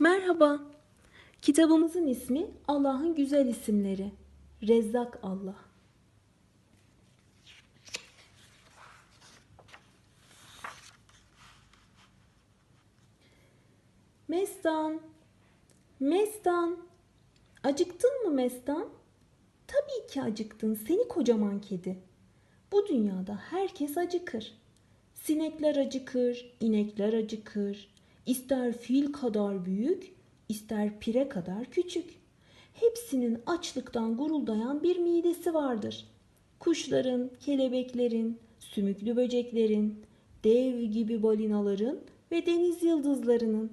Merhaba. Kitabımızın ismi Allah'ın Güzel İsimleri. Rezzak Allah. Mestan. Mestan. Acıktın mı Mestan? Tabii ki acıktın seni kocaman kedi. Bu dünyada herkes acıkır. Sinekler acıkır, inekler acıkır. İster fil kadar büyük, ister pire kadar küçük. Hepsinin açlıktan guruldayan bir midesi vardır. Kuşların, kelebeklerin, sümüklü böceklerin, dev gibi balinaların ve deniz yıldızlarının.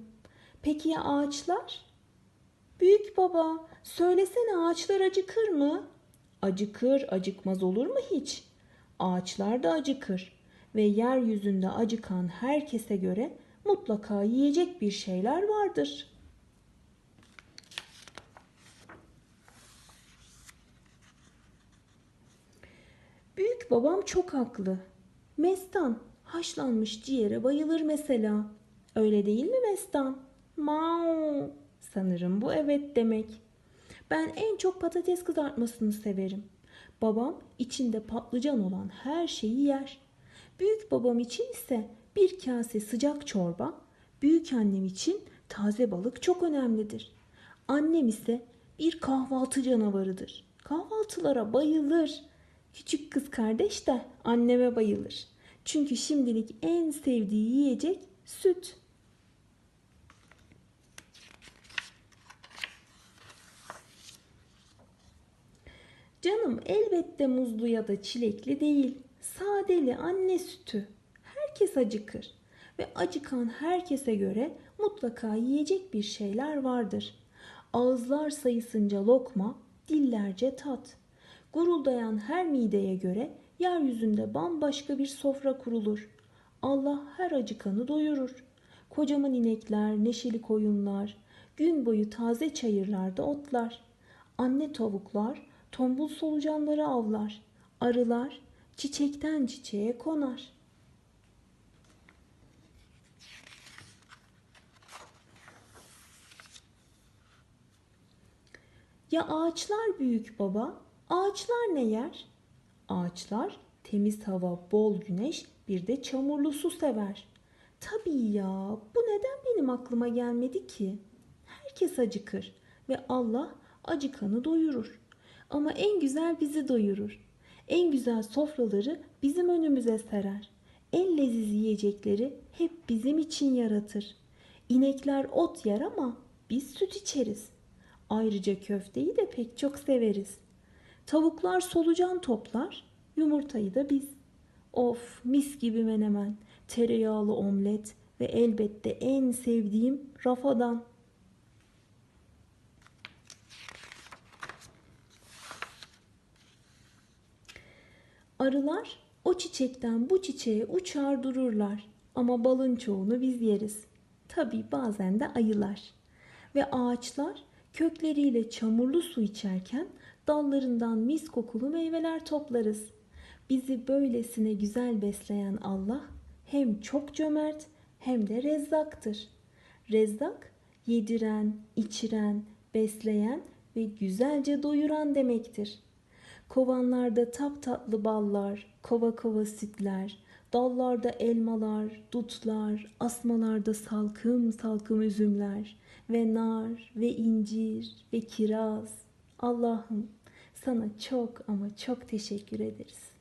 Peki ya ağaçlar? Büyük baba, söylesene ağaçlar acıkır mı? Acıkır, acıkmaz olur mu hiç? Ağaçlar da acıkır ve yeryüzünde acıkan herkese göre mutlaka yiyecek bir şeyler vardır. Büyük babam çok haklı. Mestan haşlanmış ciğere bayılır mesela. Öyle değil mi Mestan? Mau. Sanırım bu evet demek. Ben en çok patates kızartmasını severim. Babam içinde patlıcan olan her şeyi yer. Büyük babam için ise bir kase sıcak çorba, büyük annem için taze balık çok önemlidir. Annem ise bir kahvaltı canavarıdır. Kahvaltılara bayılır. Küçük kız kardeş de anneme bayılır. Çünkü şimdilik en sevdiği yiyecek süt. Canım elbette muzlu ya da çilekli değil. Sadeli anne sütü. Herkes acıkır ve acıkan herkese göre mutlaka yiyecek bir şeyler vardır. Ağızlar sayısınca lokma, dillerce tat. Guruldayan her mideye göre yeryüzünde bambaşka bir sofra kurulur. Allah her acıkanı doyurur. Kocaman inekler, neşeli koyunlar, gün boyu taze çayırlarda otlar. Anne tavuklar tombul solucanları avlar. Arılar çiçekten çiçeğe konar. Ya ağaçlar büyük baba? Ağaçlar ne yer? Ağaçlar temiz hava, bol güneş, bir de çamurlu su sever. Tabii ya, bu neden benim aklıma gelmedi ki? Herkes acıkır ve Allah acıkanı doyurur. Ama en güzel bizi doyurur. En güzel sofraları bizim önümüze serer. En leziz yiyecekleri hep bizim için yaratır. İnekler ot yer ama biz süt içeriz. Ayrıca köfteyi de pek çok severiz. Tavuklar solucan toplar, yumurtayı da biz. Of mis gibi menemen, tereyağlı omlet ve elbette en sevdiğim rafadan. Arılar o çiçekten bu çiçeğe uçar dururlar ama balın çoğunu biz yeriz. Tabii bazen de ayılar. Ve ağaçlar kökleriyle çamurlu su içerken dallarından mis kokulu meyveler toplarız. Bizi böylesine güzel besleyen Allah hem çok cömert hem de rezzaktır. Rezzak yediren, içiren, besleyen ve güzelce doyuran demektir.'' Kovanlarda tap tatlı ballar, kova kova sütler, dallarda elmalar, dutlar, asmalarda salkım salkım üzümler ve nar ve incir ve kiraz. Allah'ım sana çok ama çok teşekkür ederiz.